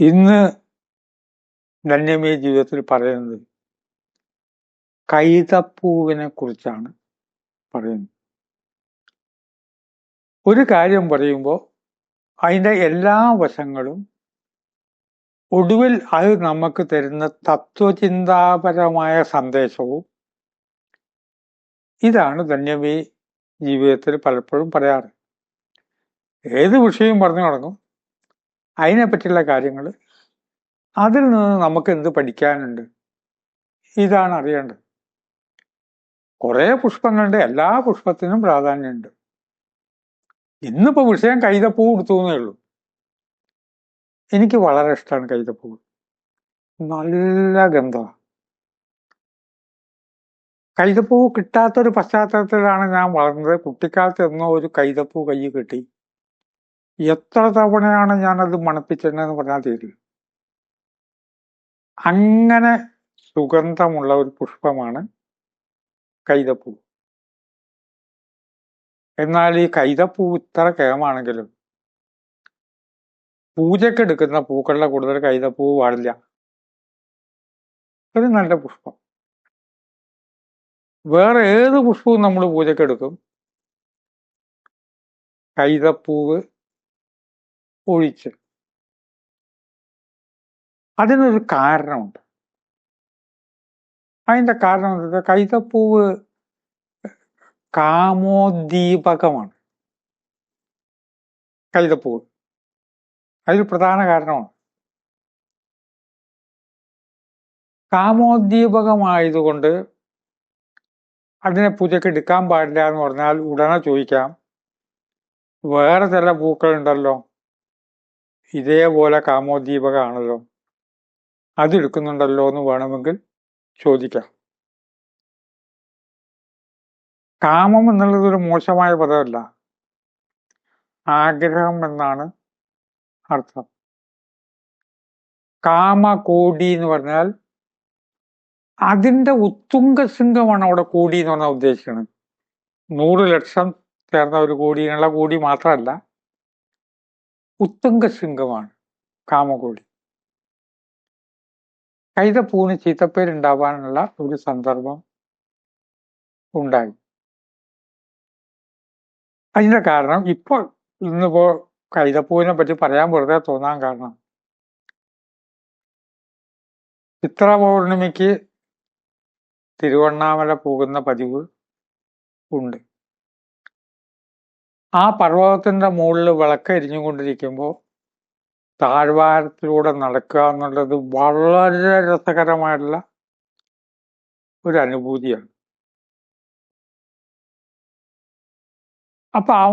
ഇന്ന് ധന്യമേ ജീവിതത്തിൽ പറയുന്നത് കൈതപ്പൂവിനെ കുറിച്ചാണ് പറയുന്നത്. ഒരു കാര്യം പറയുമ്പോൾ അതിന്റെ എല്ലാ വശങ്ങളും ഒടുവിൽ അത് നമുക്ക് തരുന്ന തത്വചിന്താപരമായ സന്ദേശവും ഇതാണ് ധന്യമേ ജീവിതത്തിൽ പലപ്പോഴും പറയാറ്. ഏത് വിഷയവും പറഞ്ഞു തുടങ്ങും അതിനെപ്പറ്റിയുള്ള കാര്യങ്ങൾ അതിൽ നിന്ന് നമുക്ക് എന്ത് പഠിക്കാനുണ്ട്? ഇതാണ് അറിയേണ്ടത്. കുറേ പുഷ്പങ്ങളുണ്ട് എല്ലാ പുഷ്പത്തിനും പ്രാധാന്യമുണ്ട്. ഇന്നിപ്പോൾ വിഷയം കൈതപ്പൂ കൊടുത്തു എന്നേ ഉള്ളൂ. എനിക്ക് വളരെ ഇഷ്ടമാണ് കൈതപ്പൂ. നല്ല ഗന്ധമാണ് കൈതപ്പൂ കിട്ടാത്തൊരു പശ്ചാത്തലത്തിലാണ് ഞാൻ വളർന്നത്. കുട്ടിക്കാലത്ത് എന്നോ ഒരു കൈതപ്പൂ കൈ കിട്ടി. എത്ര തവണയാണ് ഞാനത് മണപ്പിച്ചതെന്ന് പറഞ്ഞാൽ തീരില്ല. അങ്ങനെ സുഗന്ധമുള്ള ഒരു പുഷ്പമാണ് കൈതപ്പൂ. എന്നാൽ ഈ കൈതപ്പൂ ഇത്ര കേമാണെങ്കിലും പൂജയ്ക്ക് എടുക്കുന്ന പൂക്കളുടെ കൂടുതൽ കൈതപ്പൂ പാടില്ല. ഒരു നല്ല പുഷ്പം. വേറെ ഏത് പുഷ്പവും നമ്മൾ പൂജയ്ക്ക് എടുക്കും? കൈതപ്പൂവ് ഒഴിച്ച്. അതിനൊരു കാരണമുണ്ട്. അതിന്റെ കാരണം എന്താ കൈതപ്പൂവ് കാമോദ്ദീപകമാണ്. കൈതപ്പൂവ്. അതിൽ പ്രധാന കാരണമാണ് കാമോദ്ദീപകമായതുകൊണ്ട് അതിനെ പൂജയ്ക്ക് എടുക്കാൻ പാടില്ല എന്ന് പറഞ്ഞാൽ ഉടനെ ചോദിക്കാം. വേറെ ചില പൂക്കളുണ്ടല്ലോ. ഇതേപോലെ കാമോദ്ദീപകമാണല്ലോ അതെടുക്കുന്നുണ്ടല്ലോ എന്ന് വേണമെങ്കിൽ ചോദിക്കാം. കാമം എന്നുള്ളത് ഒരു മോശമായ പദമല്ല. ആഗ്രഹം എന്നാണ് അർത്ഥം. കാമ കാമകോടി എന്ന് പറഞ്ഞാൽ അതിന്റെ ഉത്തുംഗസിംഗമാണ് അവിടെ കോടി എന്ന് പറഞ്ഞാൽ ഉദ്ദേശിക്കുന്നത് നൂറ് ലക്ഷം ചേർന്ന ഒരു കോടിയുള്ള കോടി മാത്രമല്ല ഉത്തുംഗ ശൃംഗമാണ് കാമകോടി കൈതപ്പൂവിന് ചീത്തപ്പേരുണ്ടാവാനുള്ള ഒരു സന്ദർഭം ഉണ്ടായി. അതിന്റെ കാരണം ഇപ്പോൾ ഇന്നിപ്പോ കൈതപ്പൂവിനെ പറ്റി പറയാൻ വെറുതെ തോന്നാൻ കാരണം ചിത്ര പൗർണിമയ്ക്ക് തിരുവണ്ണാമല പോകുന്ന പതിവ് ഉണ്ട്. ആ പർവതത്തിന്റെ മുകളിൽ വിളക്ക് എരിഞ്ഞുകൊണ്ടിരിക്കുമ്പോൾ താഴ്വാരത്തിലൂടെ നടക്കുക എന്നുള്ളത് വളരെ രസകരമായിട്ടുള്ള ഒരു അനുഭൂതിയാണ്. അപ്പൊ ആ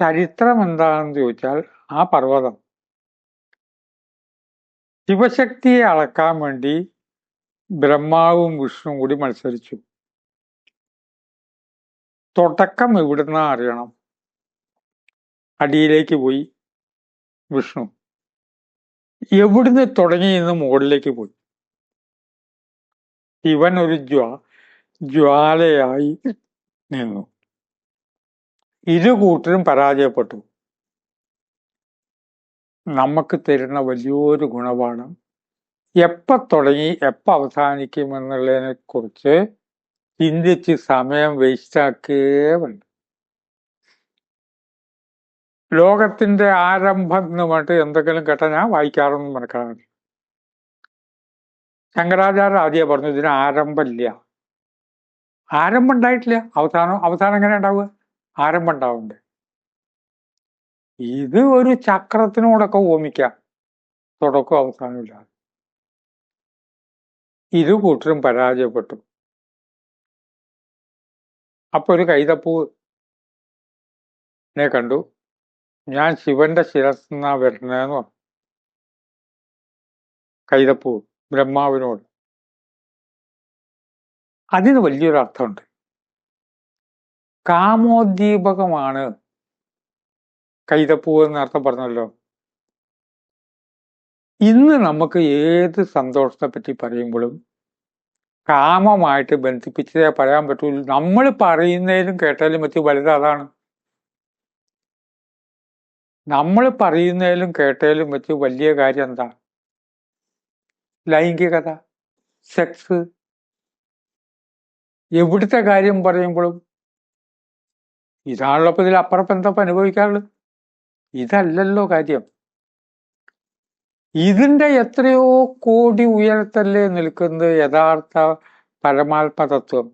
ചരിത്രം എന്താണെന്ന് ചോദിച്ചാൽ ആ പർവതം ശിവശക്തിയെ അളക്കാൻ വേണ്ടി ബ്രഹ്മാവും വിഷ്ണുവും കൂടി മത്സരിച്ചു. തുടക്കം എവിടുന്ന അറിയണം? അടിയിലേക്ക് പോയി വിഷ്ണു. എവിടുന്ന് തുടങ്ങി എന്ന് മുകളിലേക്ക് പോയി. ഇവൻ ഒരു ജ്വാ ജ്വാലയായി നിന്നു. ഇരു കൂട്ടരും പരാജയപ്പെട്ടു. നമുക്ക് തരുന്ന വലിയൊരു ഗുണപാഠം എപ്പ തുടങ്ങി എപ്പ അവസാനിക്കും എന്നുള്ളതിനെ കുറിച്ച് ചിന്തിച്ച് സമയം വേസ്റ്റാക്കേ വേണ്ട. ലോകത്തിന്റെ ആരംഭം എന്ന് പറഞ്ഞിട്ട് എന്തെങ്കിലും കേട്ടാൽ ഞാൻ വായിക്കാറൊന്നും മനസ്സിലാകുന്നില്ല ശങ്കരാചാര്യ ആദ്യം പറഞ്ഞു ഇതിന് ആരംഭമില്ല. ആരംഭം ഉണ്ടായിട്ടില്ല. അവസാനം അവസാനം എങ്ങനെ ഉണ്ടാവുക? ആരംഭം ഉണ്ടാവുന്നുണ്ട്. ഇത് ഒരു ചക്രത്തിനോടൊക്കെ ഓമിക്കാം. തുടക്കം അവസാനമില്ല ഇരു കൂട്ടരും പരാജയപ്പെട്ടു. അപ്പൊ ഒരു കൈതപ്പൂവിനെ കണ്ടു. ഞാൻ ശിവന്റെ ശിരസ്ന്നാ വരണേന്ന് പറഞ്ഞു. കൈതപ്പൂ ബ്രഹ്മാവിനോട്. അതിന് വലിയൊരു അർത്ഥമുണ്ട്. കാമോദ്ദീപകമാണ് കൈതപ്പൂ എന്ന് അർത്ഥം പറഞ്ഞല്ലോ. ഇന്ന് നമുക്ക് ഏത് സന്തോഷത്തെ പറ്റി പറയുമ്പോഴും കാമമായിട്ട് ബന്ധിപ്പിച്ചതേ പറയാൻ പറ്റൂ നമ്മൾ പറയുന്നതിലും കേട്ടാലും പറ്റി വലുത് അതാണ്. നമ്മൾ പറയുന്നതിലും കേട്ടാലും വെച്ച് വലിയ കാര്യം എന്താ? ലൈംഗികത സെക്സ് എവിടുത്തെ കാര്യം പറയുമ്പോഴും ഇതാണല്ലോ ഇതിൽ എന്താ അനുഭവിക്കാറുള്ളത്? ഇതല്ലല്ലോ കാര്യം. ഇതിന്റെ എത്രയോ കോടി ഉയരത്തല്ലേ നിൽക്കുന്നത് യഥാർത്ഥ പരമാത്മതത്വം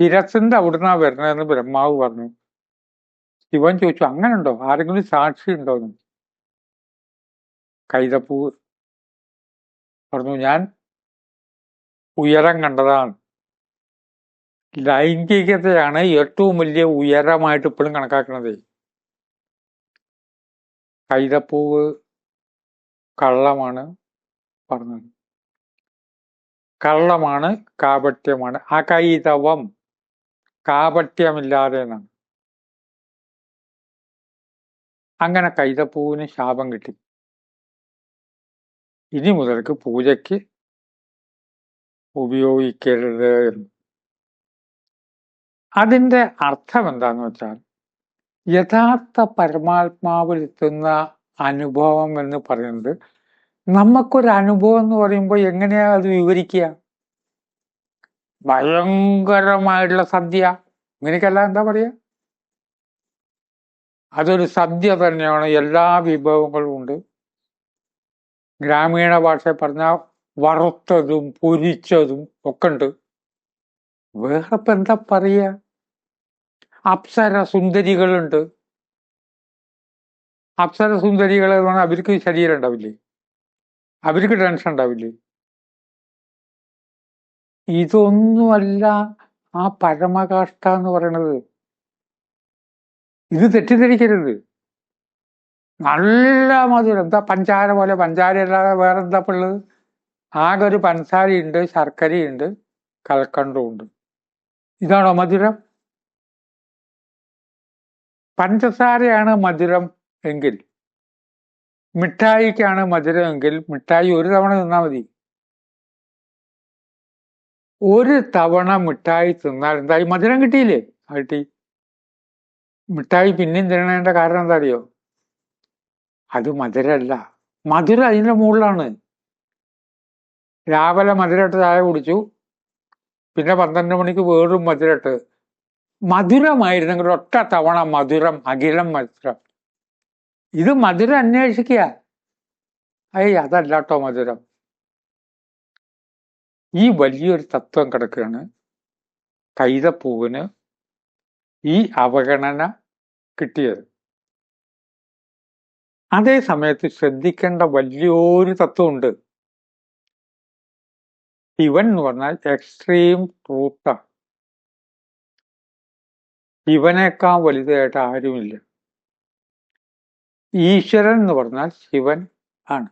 ശിരസിന്റെ അവിടുന്ന് വരുന്നതെന്ന് ബ്രഹ്മാവ് പറഞ്ഞു. ശിവൻ ചോദിച്ചു അങ്ങനുണ്ടോ? ആരെങ്കിലും സാക്ഷി ഉണ്ടോ എന്ന്. കൈതപ്പൂർ പറഞ്ഞു ഞാൻ ഉയരം കണ്ടതാണ്. ലൈംഗികതയാണ് ഏറ്റവും വലിയ ഉയരമായിട്ട് ഇപ്പോഴും കണക്കാക്കുന്നത് കൈതപ്പൂവ് കള്ളമാണ് പറഞ്ഞത്. കള്ളമാണ് കാപട്യമാണ്. അകൈതവം കാപട്യമില്ലാതെ എന്നാണ്. അങ്ങനെ കൈതപ്പൂവിന് ശാപം കിട്ടി. ഇനി മുതൽക്ക് പൂജയ്ക്ക് ഉപയോഗിക്കരുത് എന്ന്. അതിന്റെ അർത്ഥം എന്താന്ന് വെച്ചാൽ യഥാർത്ഥ പരമാത്മാവിലെത്തുന്ന അനുഭവം എന്ന് പറയുന്നത് നമുക്കൊരു അനുഭവം എന്ന് പറയുമ്പോൾ എങ്ങനെയാ അത് വിവരിക്കുക? ഭയങ്കരമായിട്ടുള്ള സദ്യ ഇങ്ങനെയൊക്കെയല്ല എന്താ പറയാ? അതൊരു സദ്യ തന്നെയാണ്. എല്ലാ വിഭവങ്ങളും ഉണ്ട്. ഗ്രാമീണ ഭാഷ പറഞ്ഞാൽ വറുത്തതും പൊരിച്ചതും ഒക്കെ ഉണ്ട്. വേറെ ഇപ്പൊ എന്താ പറയുക? അപ്സര സുന്ദരികളുണ്ട്. അപ്സര സുന്ദരികൾ എന്ന് പറഞ്ഞാൽ അവർക്ക് ശരീരം ഉണ്ടാവില്ലേ? അവർക്ക് ടെൻഷൻ ഉണ്ടാവില്ലേ? ഇതൊന്നുമല്ല ആ പരമകാഷ്ട എന്ന് പറയണത്. ഇത് തെറ്റിദ്ധരിക്കരുത്. നല്ല മധുരം. എന്താ പഞ്ചാര പോലെ? പഞ്ചാര അല്ലാതെ വേറെ എന്താ ഉള്ളത്? ആകെ ഒരു പഞ്ചസാരയുണ്ട് ശർക്കരയുണ്ട് കൽക്കണ്ടുണ്ട് ഇതാണോ മധുരം? പഞ്ചസാരയാണ് മധുരം എങ്കിൽ മിഠായിക്കാണ് മധുരം എങ്കിൽ മിഠായി ഒരു തവണ തിന്നാൽ മതി. ഒരു തവണ മിഠായി തിന്നാൽ എന്തായി മധുരം കിട്ടിയില്ലേ? കിട്ടി മിഠായി പിന്നെയും തിന്നേണ്ട കാരണം എന്താ അറിയോ അത് മധുരമല്ല മധുരം അതിന്റെ മുകളിലാണ്. രാവിലെ മധുരട്ട് ചായ കുടിച്ചു. പിന്നെ പന്ത്രണ്ട് മണിക്ക് വേറും മധുരട്ട് മധുരമായിരുന്നെങ്കിൽ ഒറ്റ തവണ മധുരം അഖിലം മധുരം. ഇത് മധുരം അന്വേഷിക്കുക. അയ്യ അതല്ല കേട്ടോ മധുരം. ഈ വലിയൊരു തത്വം കിടക്കുകയാണ് കൈതപ്പൂവിന് ഈ അവഗണന കിട്ടിയത്. അതേ സമയത്ത് ശ്രദ്ധിക്കേണ്ട വലിയൊരു തത്വമുണ്ട്. ഇവൻ എന്ന് പറഞ്ഞാൽ എക്സ്ട്രീം ട്രൂത്താണ് ശിവനേക്കാൾ വലുതായിട്ട് ആരുമില്ല. ഈശ്വരൻ എന്ന് പറഞ്ഞാൽ ശിവൻ ആണ്.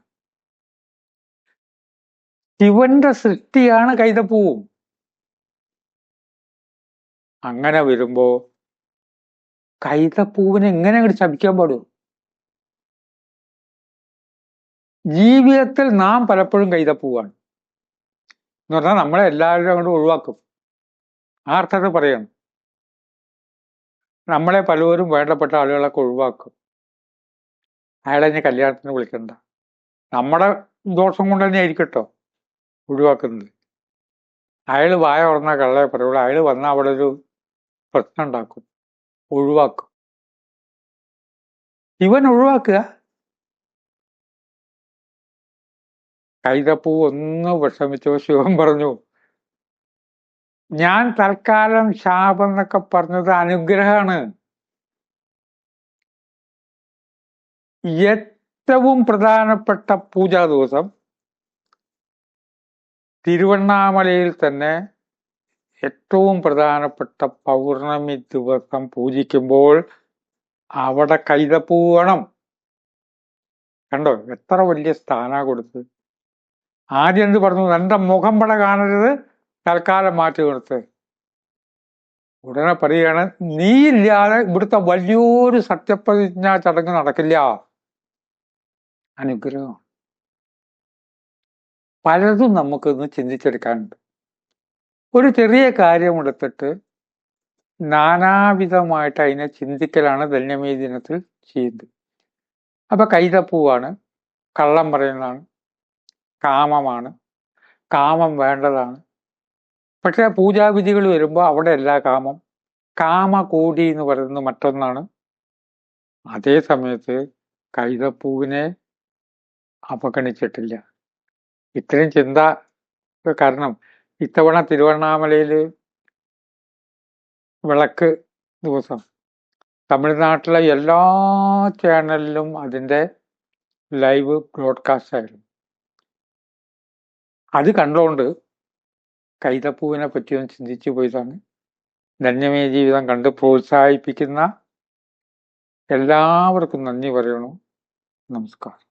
ശിവന്റെ സൃഷ്ടിയാണ് കൈതപ്പൂവും. അങ്ങനെ വരുമ്പോ കൈതപ്പൂവിനെ എങ്ങനെ അങ്ങോട്ട് ശപിക്കാൻ പാടും? ജീവിതത്തിൽ നാം പലപ്പോഴും കൈതപ്പൂവാണ്. എന്ന് പറഞ്ഞാൽ നമ്മളെ എല്ലാവരും അങ്ങോട്ട് ഒഴിവാക്കും. ആ പറയണം. നമ്മളെ പലവരും വേണ്ടപ്പെട്ട ആളുകളൊക്കെ ഒഴിവാക്കും. അയാളെ ഇനി കല്യാണത്തിന് വിളിക്കണ്ട. നമ്മുടെ ദോഷം കൊണ്ട് തന്നെ ആയിരിക്കട്ടോ ഒഴിവാക്കുന്നത്. അയാൾ വായ ഉറന്ന കള്ളയെ പറയുള്ളൂ. അയാൾ വന്നാൽ അവിടെ ഒരു പ്രശ്നം ഉണ്ടാക്കും. ഒഴിവാക്കും. ഇവൻ ഒഴിവാക്കുക. കൈതപ്പൂ ഒന്ന് വിഷമിച്ചോ ശിവൻ പറഞ്ഞു ഞാൻ തൽക്കാലം ശാപം എന്നൊക്കെ പറഞ്ഞത് അനുഗ്രഹമാണ്. ഏറ്റവും പ്രധാനപ്പെട്ട പൂജാ ദിവസം തിരുവണ്ണാമലയിൽ തന്നെ ഏറ്റവും പ്രധാനപ്പെട്ട പൗർണമി ദിവസം പൂജിക്കുമ്പോൾ അവിടെ കൈതപ്പൂ വേണം കണ്ടോ? എത്ര വലിയ സ്ഥാന കൊടുത്ത് ആദ്യം എന്ത് പറഞ്ഞു? എന്റെ മുഖം പട കാണരുത്. തൽക്കാലം മാറ്റി നിർത്ത്. ഉടനെ പറയുകയാണ് നീ ഇല്ലാതെ ഇവിടുത്തെ വലിയൊരു സത്യപ്രതിജ്ഞാ ചടങ്ങ് നടക്കില്ല. അനുഗ്രഹം. പലതും നമുക്കിന്ന് ചിന്തിച്ചെടുക്കാനുണ്ട്. ഒരു ചെറിയ കാര്യം എടുത്തിട്ട് നാനാവിധമായിട്ട് അതിനെ ചിന്തിക്കലാണ് ധന്യമേ ദിനത്തിൽ ചെയ്യുന്നത് അപ്പൊ കൈതപ്പൂവാണ് കള്ളം പറയുന്നതാണ് കാമമാണ് കാമം വേണ്ടതാണ്. പക്ഷെ പൂജാവിധികൾ വരുമ്പോൾ അവിടെ എല്ലാ കാമം കാമകൂടി എന്ന് പറയുന്നത് മറ്റൊന്നാണ്. അതേ സമയത്ത് കൈതപ്പൂവിനെ അവഗണിച്ചിട്ടില്ല. ഇത്രയും ചിന്ത കാരണം ഇത്തവണ തിരുവണ്ണാമലയിൽ വിളക്ക് ദിവസം. തമിഴ്നാട്ടിലെ എല്ലാ ചാനലിലും അതിന്റെ ലൈവ് ബ്രോഡ്കാസ്റ്റ് ആയിരുന്നു അത് കണ്ടുകൊണ്ട് കൈതപ്പൂവിനെ പറ്റിയൊന്ന് ചിന്തിച്ചു പോയതാണ് ധന്യമേ ജീവിതം കണ്ട് പ്രോത്സാഹിപ്പിക്കുന്ന എല്ലാവർക്കും നന്ദി പറയണു. നമസ്കാരം.